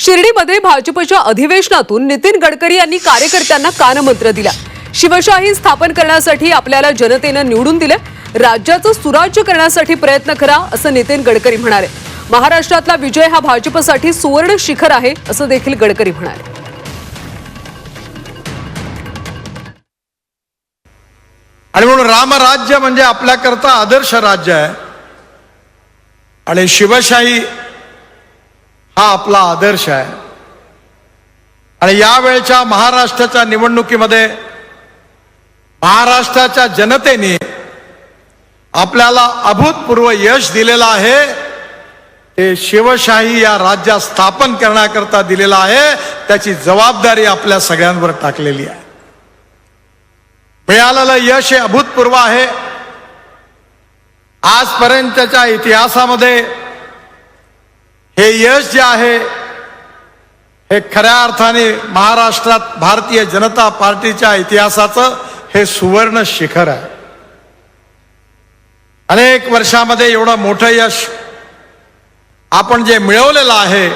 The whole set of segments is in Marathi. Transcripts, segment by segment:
शिर्डीमध्ये भाजपच्या अधिवेशनातून नितीन गडकरी यांनी कार्यकर्त्यांना कानमंत्र दिला. शिवशाही स्थापन करण्यासाठी आपल्याला जनतेनं निवडून दिले राज्याचं सुराज्य करण्यासाठी प्रयत्न करा असं नितीन गडकरी म्हणाले. महाराष्ट्रातला विजय हा भाजपसाठी सुवर्ण शिखर आहे असं देखील गडकरी म्हणाले. आणि म्हणून रामराज्य म्हणजे आपल्याकरता आदर्श राज्य आहे. आणि शिवशाही हा आपला आदर्श आहे. आणि यावेळच्या महाराष्ट्राच्या निवडणुकीमध्ये महाराष्ट्राच्या जनतेने आपल्याला अभूतपूर्व यश दिलेलं आहे. ते शिवशाही या राज्यात स्थापन करण्याकरता दिलेलं आहे. त्याची जबाबदारी आपल्या सगळ्यांवर टाकलेली आहे. मिळालेलं यश हे अभूतपूर्व आहे. आजपर्यंतच्या इतिहासामध्ये हे यश जे आहे हे खऱ्या अर्थाने महाराष्ट्रात भारतीय जनता पार्टीच्या इतिहासाचं हे सुवर्ण शिखर आहे. अनेक वर्षामध्ये एवढं मोठं यश आपण जे मिळवलेलं आहे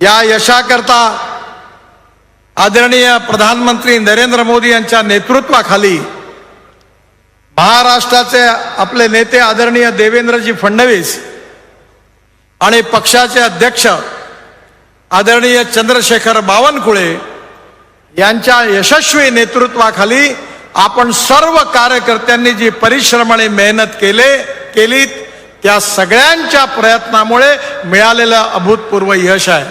या यशाकरता आदरणीय प्रधानमंत्री नरेंद्र मोदी यांच्या नेतृत्वाखाली महाराष्ट्राचे आपले नेते आदरणीय देवेंद्रजी फडणवीस आणि पक्षाचे अध्यक्ष आदरणीय चंद्रशेखर बावनकुळे यांच्या यशस्वी नेतृत्वाखाली आपण सर्व कार्यकर्त्यांनी जी परिश्रम आणि मेहनत केले केलीत त्या सगळ्यांच्या प्रयत्नामुळे मिळालेलं अभूतपूर्व यश आहे.